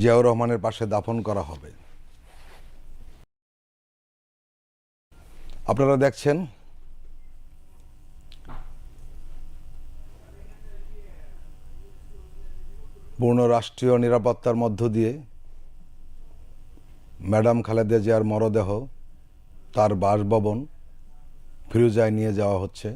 জিয়াউর রহমানের পাশে দাফন করা হবে। আপনারা দেখছেন পূর্ণ রাষ্ট্রীয় নিরাপত্তার মধ্য দিয়ে ম্যাডাম খালেদা জিয়ার মরদেহ তার বাসভবন ফিরোজায় নিয়ে যাওয়া হচ্ছে।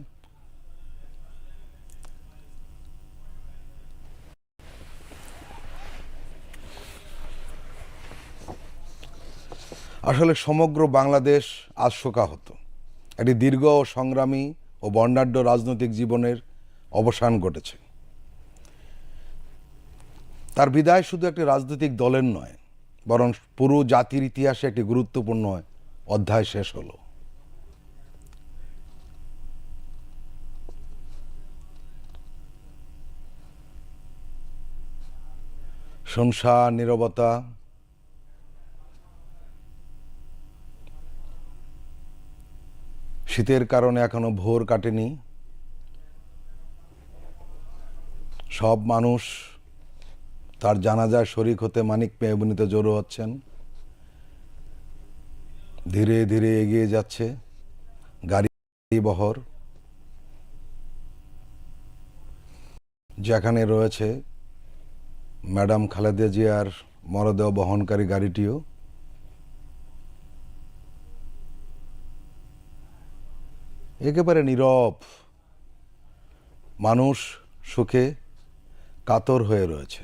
আসলে সমগ্র বাংলাদেশ আজ শোকাহত। একটি দীর্ঘ ও সংগ্রামী ও বর্ণাঢ্য রাজনৈতিক জীবনের অবসান ঘটেছে। তার বিদায় শুধু একটি রাজনৈতিক দলের নয়, বরং পুরো জাতির ইতিহাসে একটি গুরুত্বপূর্ণ অধ্যায় শেষ হলো। সংসার, নীরবতা শীতের কারণে এখনও ভোর কাটেনি। সব মানুষ তার জানাজায় শরিক হতে মানিক মেহবুনিতে জড়ো হচ্ছেন। ধীরে ধীরে এগিয়ে যাচ্ছে গাড়ি, বহর, যেখানে রয়েছে ম্যাডাম খালেদা জিয়ার মরদেহ বহনকারী গাড়িটিও। একেবারে নীরব মানুষ সুখে কাতর হয়ে রয়েছে।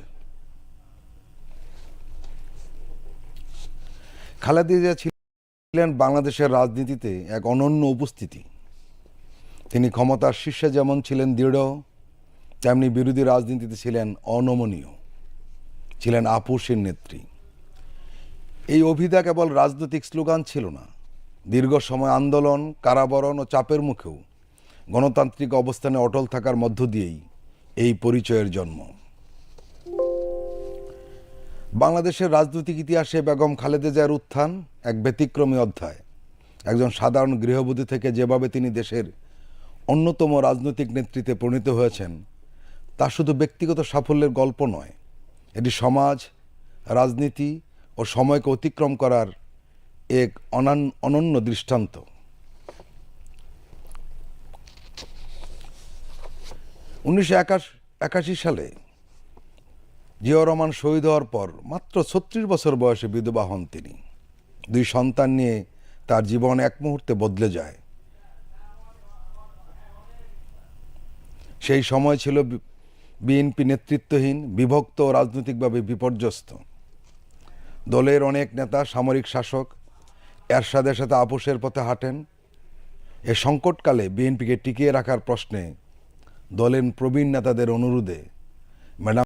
খালেদা ছিলেন বাংলাদেশের রাজনীতিতে এক অনন্য উপস্থিতি। তিনি ক্ষমতার শীর্ষে যেমন ছিলেন দৃঢ়, তেমনি বিরোধী রাজনীতিতে ছিলেন অনমনীয়, ছিলেন আপুসের নেত্রী। এই অভিধা কেবল রাজনৈতিক স্লোগান ছিল না দীর্ঘ সময় আন্দোলন, কারাবরণ ও চাপের মুখেও গণতান্ত্রিক অবস্থানে অটল থাকার মধ্য দিয়েই এই পরিচয়ের জন্ম। বাংলাদেশের রাজনৈতিক ইতিহাসে বেগম খালেদা জিয়ার উত্থান এক ব্যতিক্রমী অধ্যায়। একজন সাধারণ গৃহবধূ থেকে যেভাবে তিনি দেশের অন্যতম রাজনৈতিক নেতৃত্বে পরিণত হয়েছেন, তা শুধু ব্যক্তিগত সাফল্যের গল্প নয়, এটি সমাজ, রাজনীতি ও সময়কে অতিক্রম করার এক অনান, অনন্য দৃষ্টান্ত। উনিশশো একাশি সালে জিয়াউর রহমান শহীদ হওয়ার পর মাত্র ছত্রিশ বছর বয়সে বিধবা হন তিনি। দুই সন্তান নিয়ে তার জীবন এক মুহূর্তে বদলে যায়। সেই সময় ছিল বিএনপি নেতৃত্বহীন, বিভক্ত ও রাজনৈতিকভাবে বিপর্যস্ত। দলের অনেক নেতা, সামরিক শাসক এরশাদের সাথে আপোষের পথে হাঁটেন। এ সংকটকালে বিএনপিকে টিকিয়ে রাখার প্রশ্নে দলেন প্রবীণ নেতাদের অনুরোধে ম্যাডাম